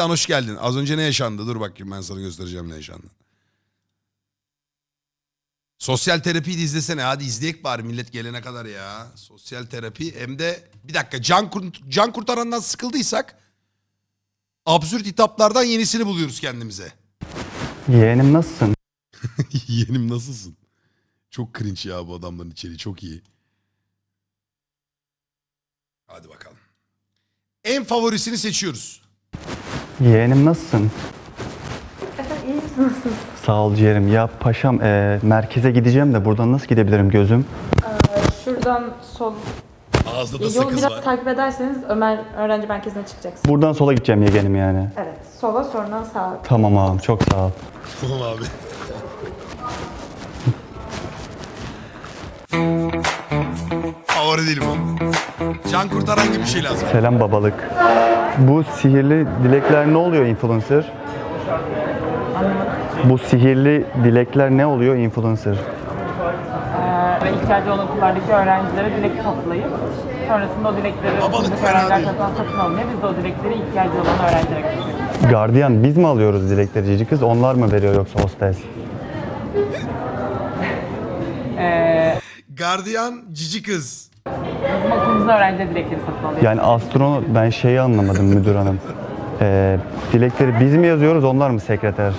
Lan hoş geldin. Az önce ne yaşandı? Dur bakayım ben sana göstereceğim ne yaşandı. Sosyal terapiyi de izlesene. Hadi izleyek bari millet gelene kadar ya. Sosyal terapi hem de bir dakika can, kurt can kurtarandan sıkıldıysak absürt hitaplardan yenisini buluyoruz kendimize. Yeğenim nasılsın? Yeğenim nasılsın? Çok cringe ya bu adamların içeriği çok iyi. Hadi bakalım. En favorisini seçiyoruz. Yeğenim nasılsın? Efendim iyi misiniz? Sağ ol ciğerim. Ya paşam e, merkeze gideceğim de buradan nasıl gidebilirim gözüm? Şuradan sol Ağızda da yolu sakız biraz var. takip ederseniz Ömer öğrenci merkezine çıkacaksınız. Buradan sola gideceğim yeğenim yani. Evet. Sola sonra sağa. Tamam ağam çok sağ ol. Tamam abi. Favori değil bu. Can kurtaran gibi bir şey lazım. Selam babalık. Bu sihirli dilekler ne oluyor influencer? Bu sihirli dilekler ne oluyor influencer? ve ihtiyacı olan okullardaki öğrencilere dilek toplayıp sonrasında o dilekleri Babalık fena öğrenciler değil. tarafından satın alınıyor. Biz de o dilekleri ihtiyacı olan öğrencilere götürüyoruz. Gardiyan biz mi alıyoruz dilekleri cici kız? Onlar mı veriyor yoksa hostes? Gardiyan cici kız. Bizim okulumuzda öğrenciler dilekleri satın alıyor. Yani astronot ben şeyi anlamadım müdür hanım. Ee, dilekleri biz mi yazıyoruz onlar mı sekreter?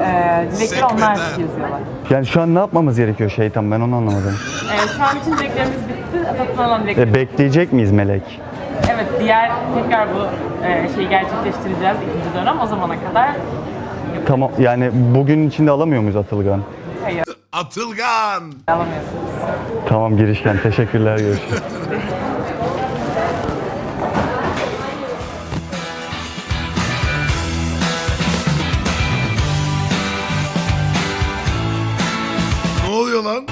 Ee, dilekleri onlar yazıyorlar. Yani şu an ne yapmamız gerekiyor şeytan ben onu anlamadım. Ee, şu an için dileklerimiz bitti. Satın alan dilekleri. E, bekleyecek miyiz melek? Evet, diğer tekrar bu e, şeyi gerçekleştireceğiz ikinci dönem. O zamana kadar Tamam yani bugün içinde alamıyor muyuz Atılgan? Atılgan. alamıyorsunuz. Tamam girişken teşekkürler görüşürüz. Ne oluyor lan?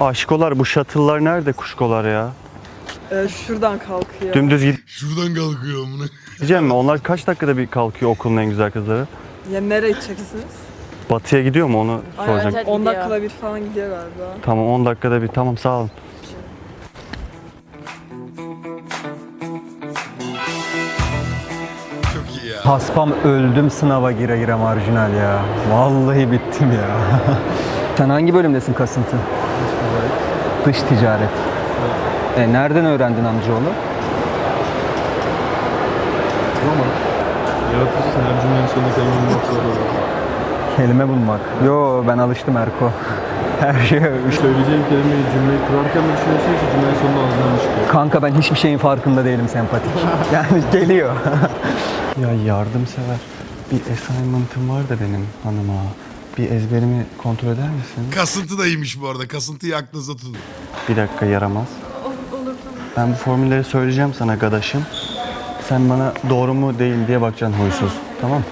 Aşkolar bu shuttle'lar nerede kuşkolar ya? Ee, şuradan kalkıyor. Dümdüz Şuradan kalkıyor amına. gideceğim mi? Onlar kaç dakikada bir kalkıyor okulun en güzel kızları? Ya nereye gideceksiniz? Batıya gidiyor mu onu soracağım. 10 dakikada bir falan gidiyor galiba. Tamam 10 dakikada bir tamam sağ olun. Haspam öldüm sınava gire gire marjinal ya. Vallahi bittim ya. Sen hangi bölümdesin kasıntı? Dış ticaret. E, nereden öğrendin amcaoğlu? Yaratıcısın her cümlenin sonunda kelime bulmak zor olur. Kelime bulmak. Yo ben alıştım Erko. Her şeye Söyleyeceğin kelimeyi cümleyi kurarken mi düşünüyorsun ki cümlenin sonunda ağzından mı çıkıyor? Kanka ben hiçbir şeyin farkında değilim sempatik. Yani geliyor. Ya yardımsever. Bir assignment'ım var da benim hanıma. Bir ezberimi kontrol eder misin? Kasıntı da iyiymiş bu arada. Kasıntıyı aklınızda tutun. Bir dakika yaramaz. Ben bu formülleri söyleyeceğim sana gadaşım. Sen bana doğru mu değil diye bakacaksın huysuz. Tamam mı?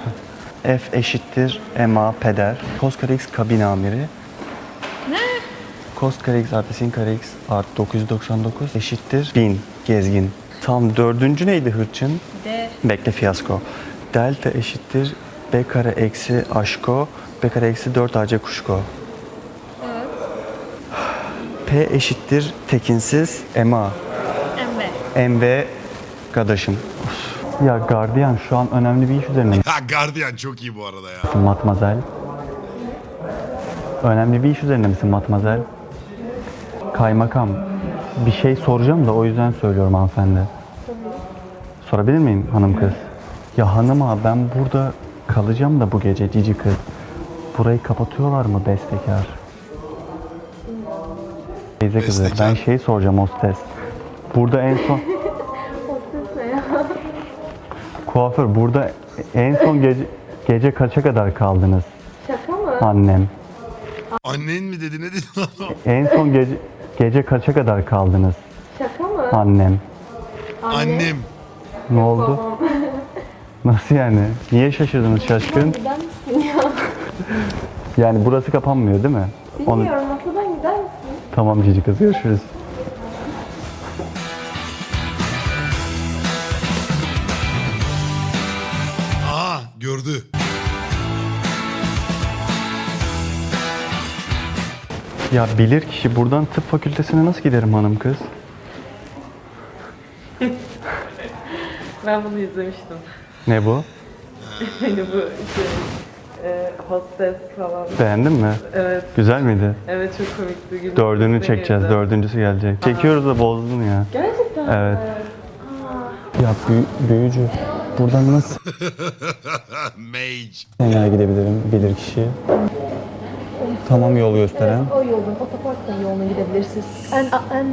F eşittir MA peder. Cos kare x kabin amiri. Ne? Cos kare x artı sin kare x artı 999 eşittir 1000 gezgin. Tam dördüncü neydi hırçın? D. Bekle fiyasko. Delta eşittir B kare eksi aşko. B kare eksi 4 AC kuşko. P eşittir tekinsiz MA. MB. MB kardeşim. Ya gardiyan şu an önemli bir iş üzerine Ha gardiyan çok iyi bu arada ya. misin matmazel? Önemli bir iş üzerine misin matmazel? Kaymakam. Bir şey soracağım da o yüzden söylüyorum hanımefendi. Sorabilir miyim hanım kız? Ya hanım ağa ben burada kalacağım da bu gece cici kız. Burayı kapatıyorlar mı bestekar? Teyze kızı Bestekar. ben şey soracağım hostes. Burada en son... Kuaför burada en son gece, gece kaça kadar kaldınız? Şaka mı? Annem. Annen mi dedi ne dedi lan o? En son gece gece kaça kadar kaldınız? Şaka mı? Annem. Annem. Ne oldu? Nasıl yani? Niye şaşırdınız şaşkın? Gider misin ya? Yani burası kapanmıyor değil mi? Onu... Bilmiyorum masadan gider misin? Tamam cici kız görüşürüz. Ya bilir kişi buradan tıp fakültesine nasıl giderim hanım kız? Ben bunu izlemiştim. Ne bu? hani bu şey, e, hostes falan. Beğendin mi? Evet, Güzel miydi? evet çok komikti. Güldüm. Dördünü çekeceğiz. Dördüncüsü gelecek. Çekiyoruz da bozdun ya. Gerçekten Evet. Ya büyü- büyücü. Buradan nasıl Mage. nereye gidebilirim bilir kişi? Tamam yol gösteren. o yolun, otoparktan yoluna gidebilirsiniz. En, en,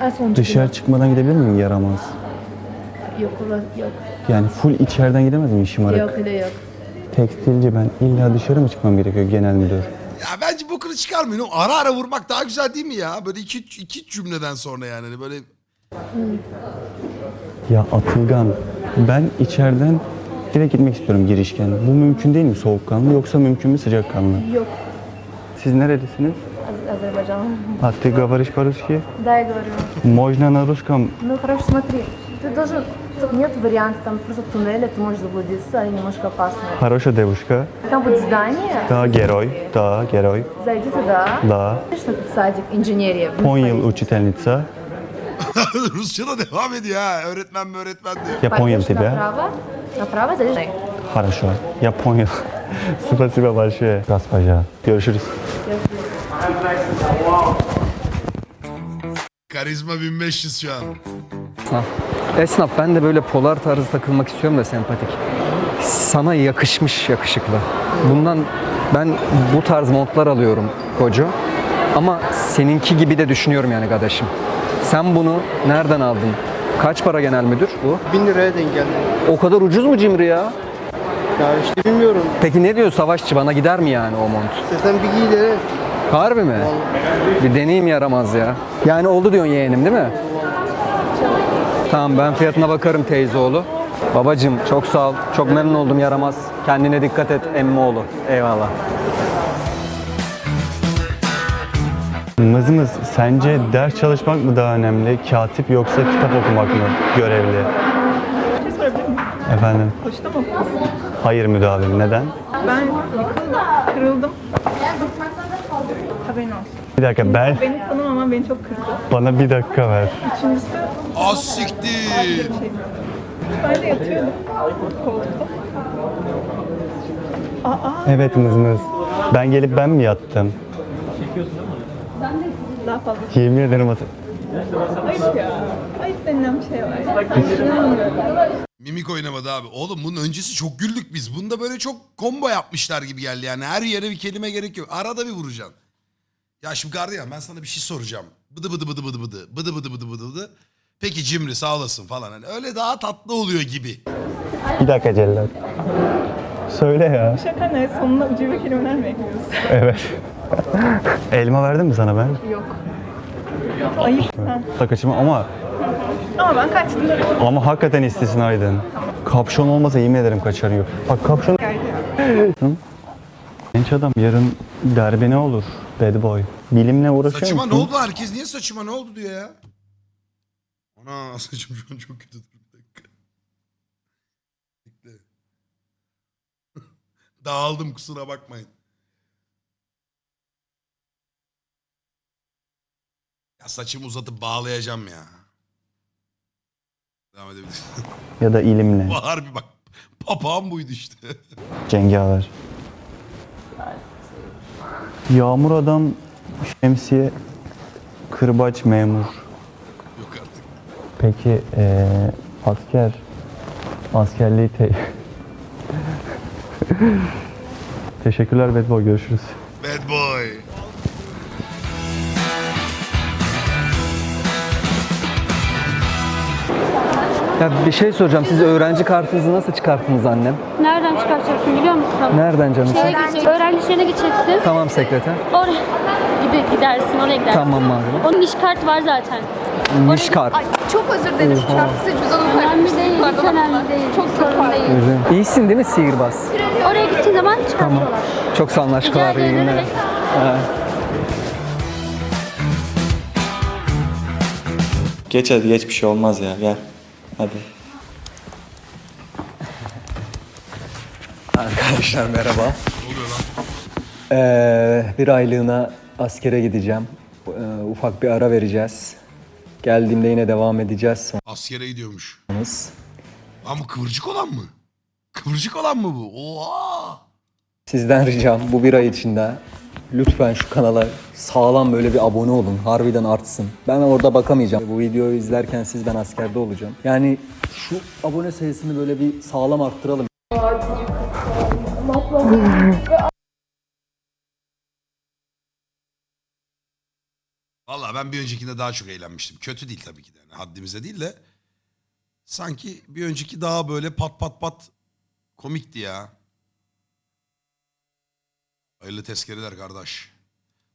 en son Dışarı çıkmadan gidebilir miyim yaramaz? Yok, orası yok. Yani full içeriden gidemez miyim şımarık? Yok, öyle yok. Tekstilci ben illa dışarı mı çıkmam gerekiyor genel müdür? Ya bence bokunu çıkarmayın. O ara ara vurmak daha güzel değil mi ya? Böyle iki, iki cümleden sonra yani. Hani böyle Ya Atılgan ben içeriden direkt gitmek istiyorum girişken. Bu mümkün değil mi soğukkanlı yoksa mümkün mü sıcakkanlı? Yok. Siz nerelisiniz? Азербайджан. А ты говоришь по-русски? Да, я говорю. Можно на русском? Ну хорошо, смотри, ты должен... Тут нет вариантов, там просто туннели, ты можешь заблудиться, они немножко опасные. Хорошая девушка. Там будет здание, Да, герой. Да, герой. зайди туда. Да. Видишь, тут садик, инженерия. 10 yıl учительница. Rusça da devam ediyor ha. Öğretmen mi öğretmen diyor. Я понял Пойдешь тебя. направо, направо, зайдешь. Хорошо. Я понял. Спасибо большое. Госпожа. Görüşürüz. Karizma 1500 şu an. Ha. Esnaf ben de böyle polar tarzı takılmak istiyorum da sempatik. Sana yakışmış yakışıklı. Bundan ben bu tarz montlar alıyorum koca. Ama seninki gibi de düşünüyorum yani kardeşim. Sen bunu nereden aldın? Kaç para genel müdür bu? 1000 liraya denk geldi. O kadar ucuz mu cimri ya? Ya işte bilmiyorum. Peki ne diyor savaşçı bana gider mi yani o mont? İstesen bir giy de Harbi mi? Bir deneyim yaramaz ya. Yani oldu diyorsun yeğenim değil mi? Tamam ben fiyatına bakarım teyzeoğlu. Babacım çok sağ ol. Çok memnun oldum yaramaz. Kendine dikkat et emmioğlu. Eyvallah. Mızmız sence ders çalışmak mı daha önemli, katip yoksa kitap okumak mı görevli? Efendim? Hoşta mı? Hayır müdavim. Neden? Ben yıkıldım, kırıldım. Haberin olsun. Bir dakika ben Beni tanımaman beni çok kırdı. bana bir dakika ver. Üçüncüsü Az siktir. ben de yatıyordum koltukta. Evet mızmız. Ben gelip ben mi yattım? Daha fazla. Yemin ederim at- Ayıp ya. Ayıp denilen bir şey var. İnanmıyorum. Mimik oynamadı abi. Oğlum bunun öncesi çok güldük biz. Bunda böyle çok combo yapmışlar gibi geldi yani. Her yere bir kelime gerek yok. Arada bir vuracaksın. Ya şimdi gardiyan ben sana bir şey soracağım. Bıdı bıdı bıdı bıdı bıdı. Bıdı bıdı bıdı bıdı bıdı. Peki Cimri sağ olasın falan. Hani öyle daha tatlı oluyor gibi. Bir dakika Cellat. Söyle ya. Şaka ne? Sonuna ucube kelimeler mi ekliyorsun? Evet. Elma verdim mi sana ben? Ayıp sen. Takıcımı ama Ama ben kaçtım. ama hakikaten istisnaydın. Kapşon olmasa yemin ederim kaçarıyor. Bak kapşon... Genç adam yarın derbi ne olur? Bad boy. Bilimle uğraşıyor Saçıma ne oldu herkes niye saçıma ne oldu diyor ya. Ana saçım şu an çok kötü. Dur bir dakika. Bekle. Dağıldım kusura bakmayın. Ya saçımı uzatıp bağlayacağım ya. Devam edebilirsin. Ya da ilimle. Harbi bak. Papağan buydu işte. Cengaver. Yağmur adam, şemsiye, kırbaç memur. Yok artık. Peki eee, asker, askerliği te... Teşekkürler Bad Boy, görüşürüz. Ya bir şey soracağım. Siz öğrenci kartınızı nasıl çıkarttınız annem? Nereden çıkartacaksın biliyor musun? Nereden canım? Şeye gideceksin. Öğrenci işlerine gideceksin. Tamam sekreter. Oraya Gide, gidersin, oraya gidersin. Tamam madem. Onun iş kartı var zaten. Niş kart. Çok özür dilerim. Çarpısı cüzdanımı Önemli değil, hiç önemli değil. Çok sorun değil. Üzüm. İyisin değil mi sihirbaz? Oraya gittiğin zaman çıkartıyorlar. Çok sağ olun Rica aşklar. iyi ederim. günler. Geç hadi geç bir şey olmaz ya gel. Hadi. Arkadaşlar merhaba. Ee, bir aylığına askere gideceğim. Ee, ufak bir ara vereceğiz. Geldiğimde yine devam edeceğiz Askere gidiyormuş. sonumuz. Bu kıvırcık olan mı? Kıvırcık olan mı bu? Oha! Sizden ricam bu bir ay içinde lütfen şu kanala sağlam böyle bir abone olun. Harbiden artsın. Ben orada bakamayacağım. Bu videoyu izlerken siz ben askerde olacağım. Yani şu abone sayısını böyle bir sağlam arttıralım. Valla ben bir öncekinde daha çok eğlenmiştim. Kötü değil tabii ki de. Yani haddimize değil de. Sanki bir önceki daha böyle pat pat pat komikti ya. Hayırlı tezkereler kardeş.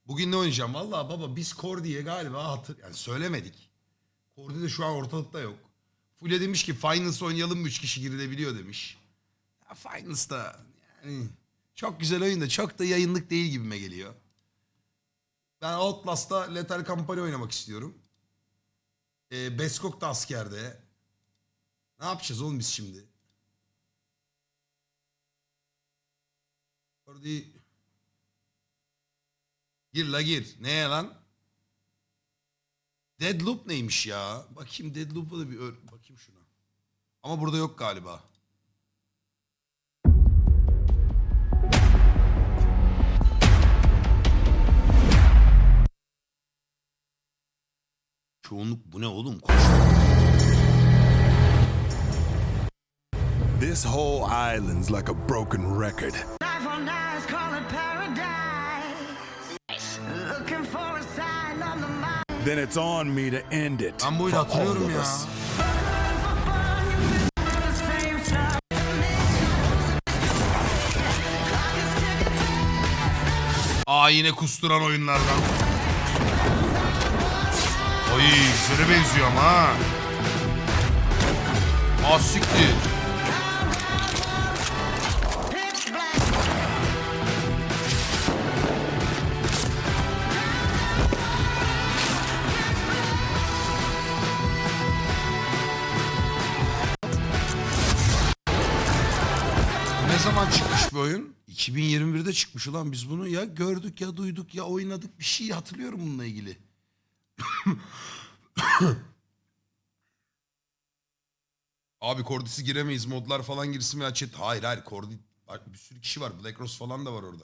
Bugün ne oynayacağım? Valla baba biz Kordi'ye galiba hatır... Yani söylemedik. Kordi de şu an ortalıkta yok. Fulya demiş ki Finals oynayalım mı 3 kişi girilebiliyor demiş. Ya Finals da yani çok güzel oyun çok da yayınlık değil gibime geliyor. Ben Outlast'ta Lethal Company oynamak istiyorum. Ee, Beskok da askerde. Ne yapacağız oğlum biz şimdi? Orada Gir la gir. Neye lan? Deadloop neymiş ya? Bakayım Deadloop'a da bir ör- bakayım şuna. Ama burada yok galiba. Çoğunluk bu ne oğlum? Koş. This whole island's like a broken record. Then it's on me to end it. Ben bu oyunu hatırlıyorum ya. Aa yine kusturan oyunlardan. Oy güzele benziyor ama ha. Aa siktir. Çıkmış bu oyun? 2021'de çıkmış ulan biz bunu ya gördük ya duyduk ya oynadık bir şey hatırlıyorum bununla ilgili. Abi Cordis'i giremeyiz modlar falan girsin veya chat. Hayır hayır Cordi bir sürü kişi var Black Rose falan da var orada.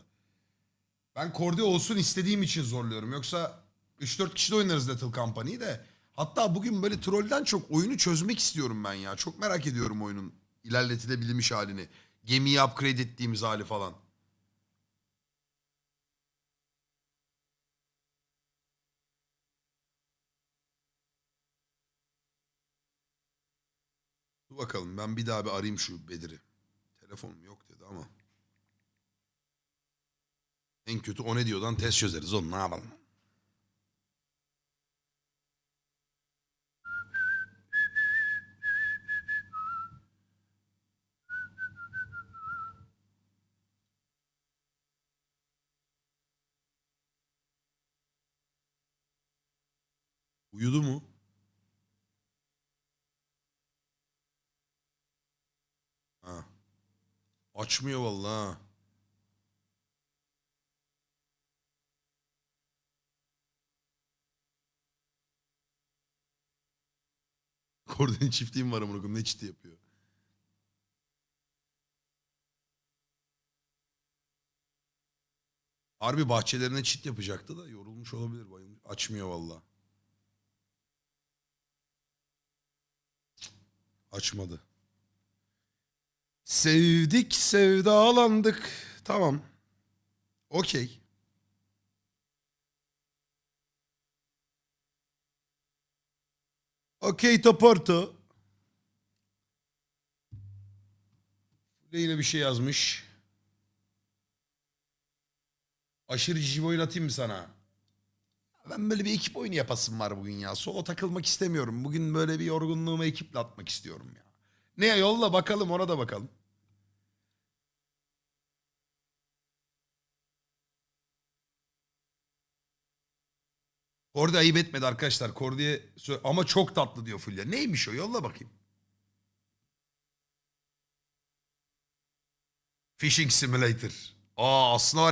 Ben Cordi olsun istediğim için zorluyorum. Yoksa 3-4 kişi de oynarız Little Company'yi de. Hatta bugün böyle trollden çok oyunu çözmek istiyorum ben ya. Çok merak ediyorum oyunun ilerletilebilmiş halini. Gemiyi upgrade ettiğimiz hali falan. Dur bakalım ben bir daha bir arayayım şu Bedir'i. Telefonum yok dedi ama. En kötü o ne diyordan test çözeriz oğlum ne yapalım. Uyudu mu? Ha. Açmıyor vallahi. Kordon çiftliğim var amına ne çifti yapıyor. Harbi bahçelerine çit yapacaktı da yorulmuş olabilir. bayılmış. Açmıyor vallahi. Açmadı. Sevdik, sevdalandık. Tamam. Okey. Okey Toporto. Yine bir şey yazmış. Aşırı cici oyun atayım mı sana? Ben böyle bir ekip oyunu yapasım var bugün ya. Solo takılmak istemiyorum. Bugün böyle bir yorgunluğumu ekiple atmak istiyorum ya. Ne yolla bakalım ona da bakalım. Kordi ayıp etmedi arkadaşlar. Kordi'ye ama çok tatlı diyor Fulya. Neymiş o? Yolla bakayım. Fishing Simulator. Aa aslında var